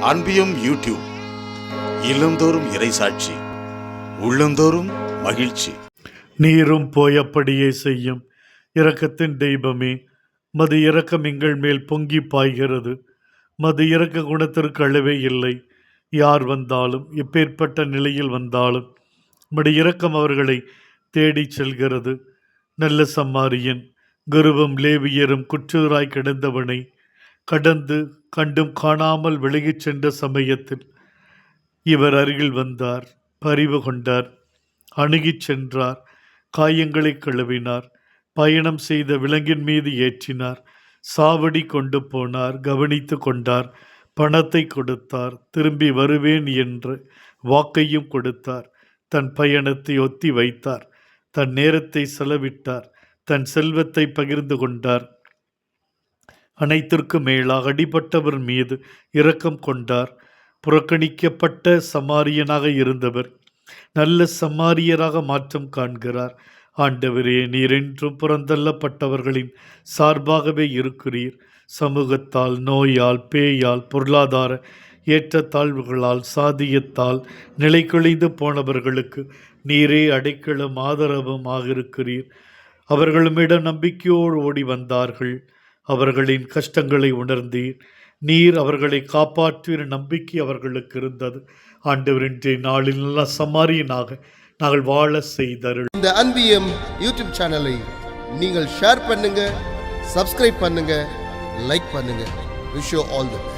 அன்பியும் YouTube இல்லந்தோறும் இறைசாட்சி உள்ளந்தோறும் மகிழ்ச்சி. நீரும் போய் அப்படியே செய்யும். இரக்கத்தின் தெய்வமே மது இரக்கம் எங்கள் மேல் பொங்கி பாய்கிறது. மது இரக்க குணத்திற்கு அளவே இல்லை. யார் வந்தாலும் எப்பேற்பட்ட நிலையில் வந்தாலும் மடி இரக்கம் அவர்களை தேடி செல்கிறது. நல்ல சம்மாரியன் குருவும் லேவியரும் குற்றூராய் கிடந்தவனை கடந்து கண்டும் காணாமல் விலகிச் சென்ற சமயத்தில் இவர் அருகில் வந்தார் பரிவு கொண்டார் அணுகிச் சென்றார் காயங்களை கழுவினார் பயணம் செய்த விலங்கின் மீது ஏற்றினார் சாவடி கொண்டு போனார் கவனித்து கொண்டார் பணத்தை கொடுத்தார் திரும்பி வருவேன் என்று வாக்கையும் கொடுத்தார் தன் பயணத்தை ஒத்தி வைத்தார் தன் நேரத்தை செலவிட்டார் தன் செல்வத்தை பகிர்ந்து கொண்டார். அனைத்திற்கும் மேலாக அடிபட்டவர் மீது இரக்கம் கொண்டார். புறக்கணிக்கப்பட்ட சமாரியனாக இருந்தவர் நல்ல சமாரியராக மாற்றம் காண்கிறார். ஆண்டவரே நீர் என்றும் புறந்தள்ளப்பட்டவர்களின் சார்பாகவே இருக்கிறீர். சமூகத்தால் நோயால் பேயால் பொருளாதார ஏற்றத்தாழ்வுகளால் சாதியத்தால் நிலைக்குலைந்து போனவர்களுக்கு நீரே அடைக்கலும் ஆதரவும் ஆகிருக்கிறீர் அவர்களுமிடம் நம்பிக்கையோடு ஓடி வந்தார்கள். அவர்களின் கஷ்டங்களை உணர்ந்தீர். நீர் அவர்களை காப்பாற்றிய நம்பிக்கை அவர்களுக்கு இருந்தது. ஆண்டவரின் நாளில் நல்ல சமாரியனாக நாங்கள் வாழ செய்தருள். இந்த அன்பியம் யூடியூப் சேனலை நீங்கள் ஷேர் பண்ணுங்க சப்ஸ்கிரைப் பண்ணுங்க லைக் பண்ணுங்க. Wish all the best